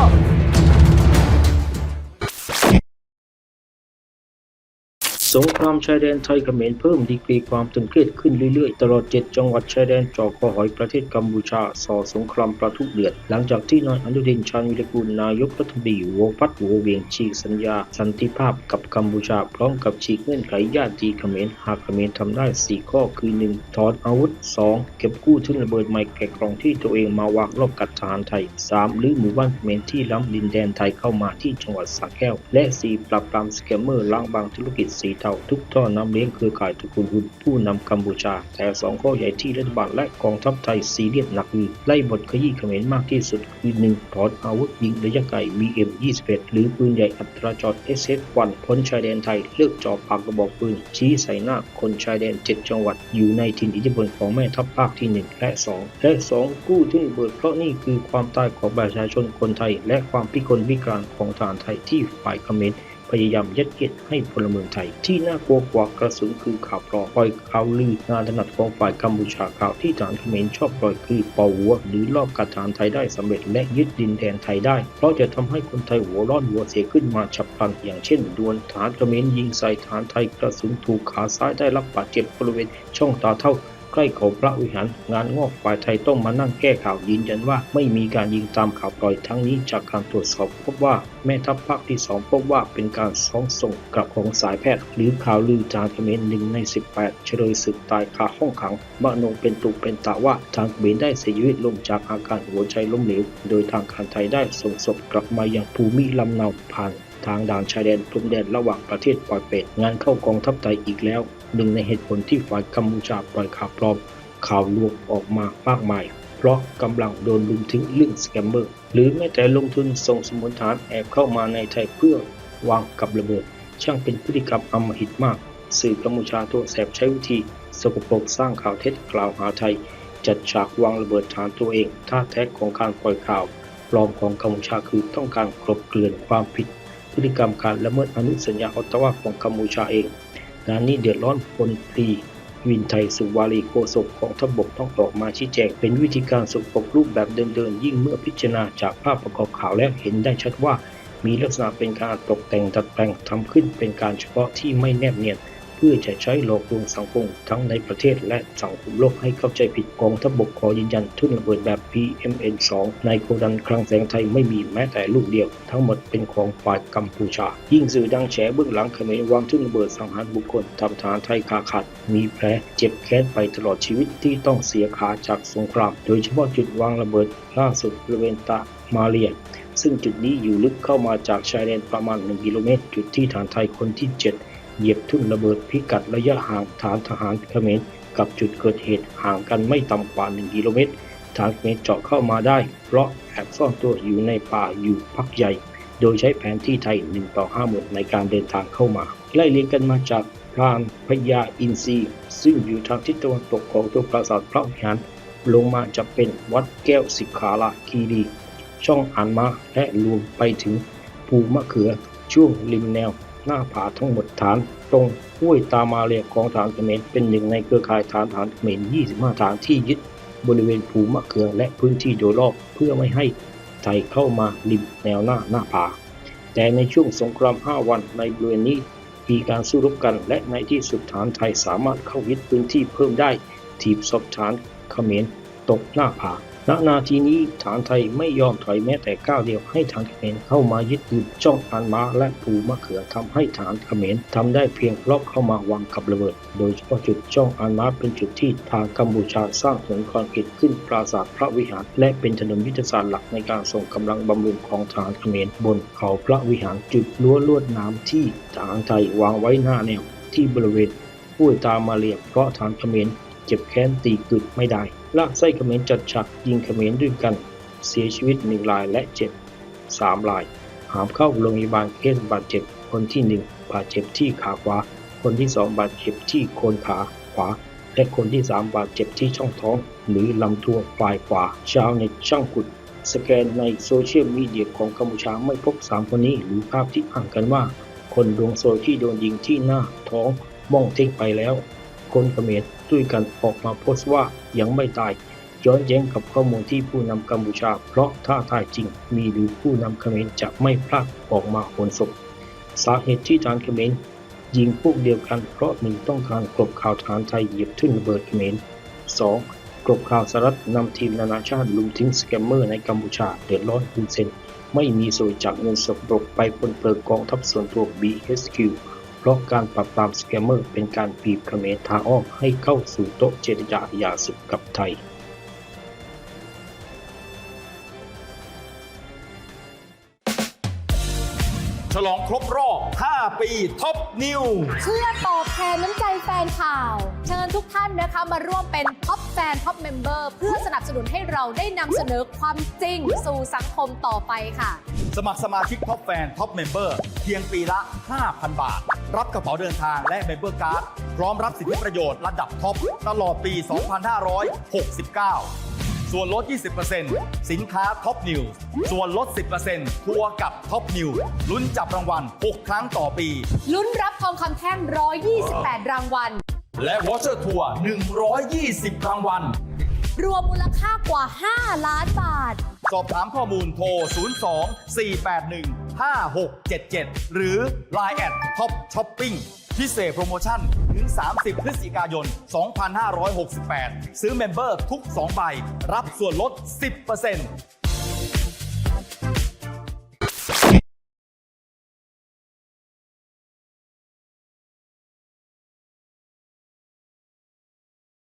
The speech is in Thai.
走。 สงครามชายแดนไทยเขมรเพิ่มดีกรีความตึงเครียดขึ้นเรื่อยๆ ตลอด 7 จังหวัดชายแดนจอกคอหอยประเทศกัมพูชาส่อสงครามประทุเดือด หลังจากที่นายอนุทินชาญวิรกูลนายกรัฐมนตรีโวพัฒโวเวียงฉีกสัญญา สันติภาพกับกัมพูชา พร้อมกับฉีกเงื่อนไขญาติเขมรหากเขมรทำได้ 4 ข้อคือ 1. ถอนอาวุธ 2. เก็บกู้ทุนระเบิดใหม่แกะกองที่ตัวเองมาวางรอบกัดทหารไทย 3. หรือหมู่บ้านเขมรที่ล้ำดินแดนไทยเข้ามาที่จังหวัดสระแก้ว และ 4 ปราบปรามสแกมเมอร์ล้างบางธุรกิจสีเทาทุกท่อน้ำเลี้ยงเครือข่ายตระกูลหุ่นผู้นำกัมพูชา แต่สองข้อใหญ่ที่รัฐบาลและกองทัพไทยซีเรียสหนักคือไล่บทขยี้เขมรมากที่สุด คือหนึ่งถอนอาวุธยิงระยะไกล BM21 หรือปืนใหญ่อัตราจอด SS1 พ้นชายแดนไทยเลิกจ่อปากกระบอกปืน ชี้ใส่หน้าคนชายแดน 7 จังหวัด อยู่ในถิ่นอิทธิพลของแม่ทัพภาคที่ 1 และ 2 และ 2 กู้ที่ระเบิดเพราะนี่คือความตายของประชาชนคนไทย และความพิกลพิการของทหารไทยที่ฝ่ายเขมร พยายามยัดเยียดให้พลเมืองไทย ที่น่ากลัวกว่ากระสุนคือข่าวปลอมปล่อยข่าวลืองานถนัดของฝ่ายกัมพูชาข่าวที่ฐานเขมรชอบปล่อยคือเป่าหัวหรือลอบกัดฐานไทยได้สำเร็จและยึดดินแดนไทยได้ เพราะจะทำให้คนไทยหัวร้อนหัวเสียขึ้นมาฉับพลันอย่างเช่นดวลฐานเขมรยิงใส่ฐานไทยกระสุนถูกขาซ้ายได้รับบาดเจ็บบริเวณช่องตาเท่า ใกล้เขาพระวิหารงานงอกฝ่ายไทยต้องมานั่งแก้ข่าวยืนยันว่า ไม่มีการยิงตามข่าวปล่อยทั้งนี้จากการตรวจสอบพบว่าแม่ทัพภาคที่สองพบว่าเป็นการซ้องส่งกลับของสายแพทย์ หรือข่าวลือจานเขมรหนึ่งใน 18 เฉลยศึกตายคาห้องขังมโนงเป็นตุเป็นตาว่าทางเขมรได้เสียชีวิตลงจากอาการหัวใจล้มเหลว โดยทางการไทยได้ส่งศพกลับมายังภูมิลำเนาผ่าน ทางด่านชายแดนพรมแดนระหว่างประเทศปล่อยเป็ดงานเข้ากองทัพไทยอีกแล้ว หนึ่งในเหตุผลที่ฝ่ายกัมพูชาปล่อยข่าวปลอม ข่าวลวงออกมามากมาย เพราะกำลังโดนลุมถึงเรื่องสแกมเมอร์ หรือแม้แต่ลงทุนส่งสมุนฐานแอบเข้ามาในไทยเพื่อวางกับระเบิด ช่างเป็นพฤติกรรมอำมหิตมาก สื่อกัมพูชาตัวแสบใช้วิธีสกปรกสร้างข่าวเท็จกล่าวหาไทย จัดฉากวางระเบิดฐานตัวเองท่าแท้ของการปล่อยข่าวปลอมของกัมพูชาคือต้องการกลบเกลื่อนความผิด พฤติกรรมการละเมิดอนุสัญญาออตตาวาของกัมพูชาเองงานนี้เดือดร้อนพลตรีวินไทยสุวารีโฆษกของทบกต้องออกมาชี้แจง เป็นวิธีการสกปรกรูปแบบเดิมๆ ยิ่งเมื่อพิจารณาจากภาพประกอบข่าวแล้วเห็นได้ชัดว่า มีลักษณะเป็นการตกแต่งตัดแปลงทำขึ้นเป็นการเฉพาะที่ไม่แนบเนียน พื่อจะใช้หลอกลวงสังคมทั้งในประเทศและสังคมโลกให้เข้าใจผิดกองทัพบกขอยืนยันทุ่นระเบิดแบบ PMN2 ในโกดังคลังแสงไทยไม่มีแม้แต่ลูกเดียว ทั้งหมดเป็นของฝ่ายกัมพูชา ยิ่งสื่อดังแฉเบื้องหลังเขมรวางทุ่นระเบิดสังหารบุคคลทำฐานไทยขาขาดมีแผลเจ็บแค้นไปตลอดชีวิตที่ต้องเสียขาจากสงคราม โดยเฉพาะจุดวางระเบิดล่าสุดบริเวณตะมาเรียซึ่งจุดนี้อยู่ลึกเข้ามาจากชายแดนประมาณ 1 กิโลเมตร จุดที่ฐานไทยคนที่ 7 เหยียบทุ่นระเบิดพิกัดระยะห่างฐานทหารเขมรกับจุดเกิดเหตุห่างกันไม่ต่ำกว่า 1 กิโลเมตรฐานเขมรเจาะเข้ามาได้ เพราะแอบซ่อนตัวอยู่ในป่าอยู่พักใหญ่ โดยใช้แผนที่ไทย 1 ต่อ5หมื่นในการเดินทางเข้ามา ไล่เลียงกันมาจากพรานพญาอินทรีซึ่งอยู่ทางทิศตะวันตกของตัวปราสาทพระวิหาร ลงมาจะเป็นวัดแก้วสิกขาลาคีรี ช่องอ่านมาและรวมไปถึงภูมะเขือช่วงริมแนว หน้าผาทั้งหมดฐานตรงห้วยตามาเรียของฐานเขมรเป็นหนึ่งในเครือข่ายฐานฐานเขมร 25 ฐานที่ยึดบริเวณภูมะเขือและพื้นที่โดยรอบเพื่อไม่ให้ไทยเข้ามาริมแนวหน้าหน้าผา แต่ในช่วงสงคราม 5 วันในบริเวณนี้มีการสู้รบกันและในที่สุดฐานไทยสามารถเข้ายึดพื้นที่เพิ่มได้ถีบศพฐานเขมรตกหน้าผา ณนาทีนี้ฐานไทยไม่ยอมถอยแม้แต่ก้าวเดียวให้ฐานเขมรเข้ามายึดคืนจ้องอันมาและภูมะเขือทำให้ฐานเขมรทำได้เพียงลอบเข้ามาวางกับระเบิด โดยเฉพาะจุดจ้องอันมาเป็นจุดที่ทางกัมพูชาสร้างถนนคอนกรีตขึ้นปราสาทพระวิหาร และเป็นถนนยุทธศาสตร์หลักในการส่งกำลังบำรุงของฐานเขมรบนเขาพระวิหารจุดรั้วลวดน้ำที่ทหารไทยวางไว้หน้าแนวที่บริเวณห้วยตามาเรียเพราะฐานเขมรเจ็บแค้นตีกึดไม่ได้ ลากไส้เขมรจัดฉากยิงเขมรด้วยกัน เสียชีวิตหนึ่งรายและเจ็บสามราย หามเข้าโรงพยาบาลเคสบาดเจ็บ คนที่หนึ่งบาดเจ็บที่ขาขวา คนที่สองบาดเจ็บที่โคนขาขวา และคนที่สามบาดเจ็บที่ช่องท้อง หรือลำตัวฝ่ายขวา ชาวเน็ตช่างขุด สแกนในโซเชียลมีเดียของกัมพูชาไม่พบสามคนนี้หรือภาพที่อ้างกันว่า คนดวงโซที่โดนยิงที่หน้าท้องม่องเท่งไปแล้ว คนเขมรด้วยกันออกมาโพสต์ว่ายังไม่ตายย้อนแย้งกับข้อมูลที่ผู้นำกัมพูชา เพราะถ้าตายจริง มีหรือผู้นำเขมรจะไม่พลาดออกมาโหนศพสาเหตุที่ทางเขมรยิงพวกเดียวกันเพราะหนึ่งต้องการกลบข่าวฐานไทยเหยียบทุ่นระเบิดเขมรสองกลบข่าวสหรัฐนำทีมนานาชาติลุมทิ้งสแกมเมอร์ในกัมพูชาเดือดร้อนคุณเซนไม่มีสวนจากเงินสกปรกไปปนเปื้อนกองทัพส่วนตัว BHQ เพราะการปราบปรามสแกมเมอร์เป็นการบีบเขมรทางอ้อมให้เข้าสู่โต๊ะเจรจาหย่าศึกกับไทย ฉลองครบรอบ 5 ปีท็อปนิว เพื่อตอบแทนน้ำใจแฟนข่าว เชิญทุกท่านนะคะมาร่วมเป็นท็อปแฟนท็อปเมมเบอร์เพื่อสนับสนุนให้เราได้นำเสนอความจริงสู่สังคมต่อไปค่ะ สมัครสมาชิกท็อปแฟนท็อปเมมเบอร์เพียงปีละ 5,000 บาท รับกระเป๋าเดินทางและเมมเบอร์การ์ดพร้อมรับสิทธิประโยชน์ระดับท็อปตลอดปี 2569 ส่วนลด 20%สินค้าท็อปนิวส่วนลด 10%ทัวร์กับท็อปนิวลุ้นจับรางวัล 6 ครั้งต่อปี ลุ้นรับทองคำแท่ง 128 รางวัล และวอเชอร์ทัวร์120 รางวัล รวมมูลค่ากว่า 5 ล้านบาท สอบถามข้อมูลโทร 02 481 5677 หรือ Line แอดท็อปช้อปปิ้งพิเศษโปรโมชั่น ถึง 30 พฤศจิกายน 2568 ซื้อเมมเบอร์ทุก 2 ใบ รับส่วนลด 10%